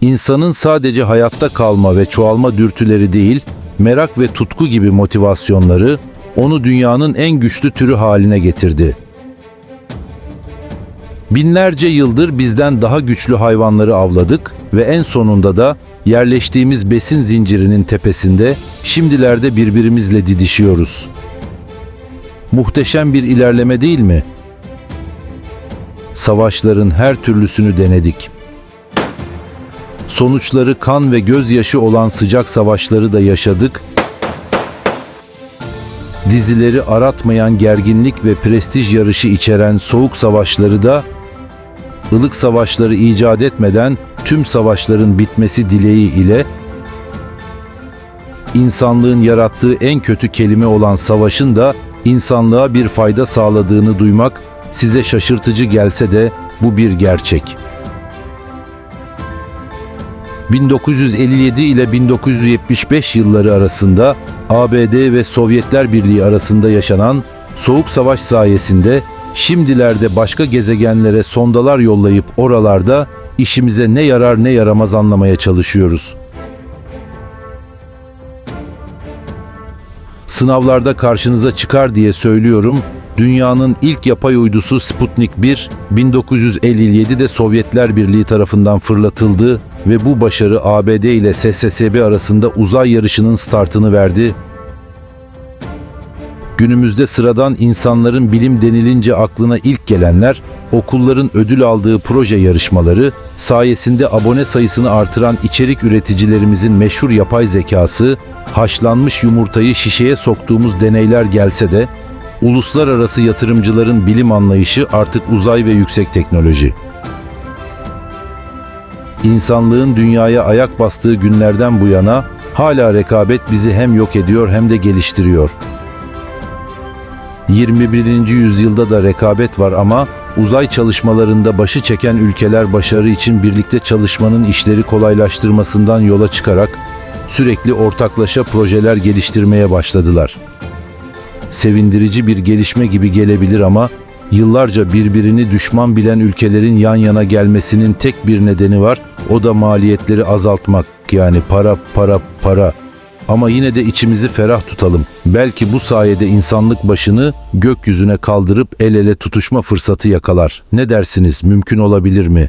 insanın sadece hayatta kalma ve çoğalma dürtüleri değil, merak ve tutku gibi motivasyonları onu dünyanın en güçlü türü haline getirdi. Binlerce yıldır bizden daha güçlü hayvanları avladık ve en sonunda da yerleştiğimiz besin zincirinin tepesinde şimdilerde birbirimizle didişiyoruz. Muhteşem bir ilerleme değil mi? Savaşların her türlüsünü denedik. Sonuçları kan ve gözyaşı olan sıcak savaşları da yaşadık. Dizileri aratmayan gerginlik ve prestij yarışı içeren soğuk savaşları da ılık savaşları icat etmeden tüm savaşların bitmesi dileği ile insanlığın yarattığı en kötü kelime olan savaşın da insanlığa bir fayda sağladığını duymak size şaşırtıcı gelse de bu bir gerçek. 1957 ile 1975 yılları arasında ABD ve Sovyetler Birliği arasında yaşanan Soğuk Savaş sayesinde şimdilerde başka gezegenlere sondalar yollayıp oralarda işimize ne yarar ne yaramaz anlamaya çalışıyoruz. Sınavlarda karşınıza çıkar diye söylüyorum. Dünyanın ilk yapay uydusu Sputnik 1 1957'de Sovyetler Birliği tarafından fırlatıldı ve bu başarı ABD ile SSSB arasında uzay yarışının startını verdi Günümüzde sıradan insanların bilim denilince aklına ilk gelenler okulların ödül aldığı proje yarışmaları sayesinde abone sayısını artıran içerik üreticilerimizin meşhur yapay zekası, haşlanmış yumurtayı şişeye soktuğumuz deneyler gelse de uluslararası yatırımcıların bilim anlayışı artık uzay ve yüksek teknoloji. İnsanlığın dünyaya ayak bastığı günlerden bu yana hala rekabet bizi hem yok ediyor hem de geliştiriyor. 21. yüzyılda da rekabet var ama uzay çalışmalarında başı çeken ülkeler başarı için birlikte çalışmanın işleri kolaylaştırmasından yola çıkarak sürekli ortaklaşa projeler geliştirmeye başladılar. Sevindirici bir gelişme gibi gelebilir ama yıllarca birbirini düşman bilen ülkelerin yan yana gelmesinin tek bir nedeni var. O da maliyetleri azaltmak. Yani para para para. Ama yine de içimizi ferah tutalım. Belki bu sayede insanlık başını gökyüzüne kaldırıp el ele tutuşma fırsatı yakalar. Ne dersiniz? Mümkün olabilir mi?